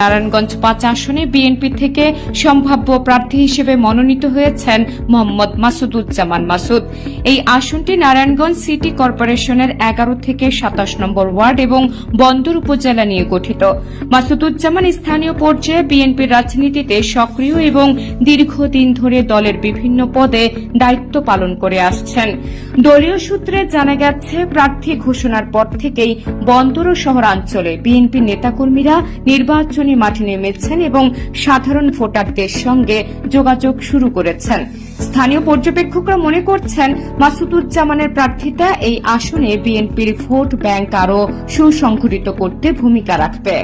নারায়ণগঞ্জ পাঁচ আসনে বিএনপি থেকে সম্ভাব্য প্রার্থী হিসেবে মনোনীত হয়েছেন মোহাম্মদ মাসুদুজ্জামান মাসুদ। এই আসনটি নারায়ণগঞ্জ সিটি কর্পোরেশনের এগারো থেকে সাতাশ নম্বর ওয়ার্ড এবং বন্দর উপজেলা নিয়ে গঠিত। মাসুদুজ্জামান স্থানীয় পর্যায়ে বিএনপির রাজনীতিতে সক্রিয় এবং দীর্ঘদিন ধরে দলের বিভিন্ন পদে দায়িত্ব পালন করে আসছেন। দলীয় সূত্রে জানা গেছে, প্রার্থী ঘোষণার পর থেকেই বন্দর ও শহরাঞ্চলে বিএনপি নেতাকর্মীরা নির্বাচনী মাঠে নেমেছেন এবং সাধারণ ভোটারদের সঙ্গে যোগাযোগ শুরু করেছেন। স্থানীয় পর্যবেক্ষকরা মনে করছেন, মাসুদুজ্জামানের প্রার্থিতা এই আসনে বিএনপির ভোট ব্যাংক আরও সুসংগঠিত করতে ভূমিকা রাখবে।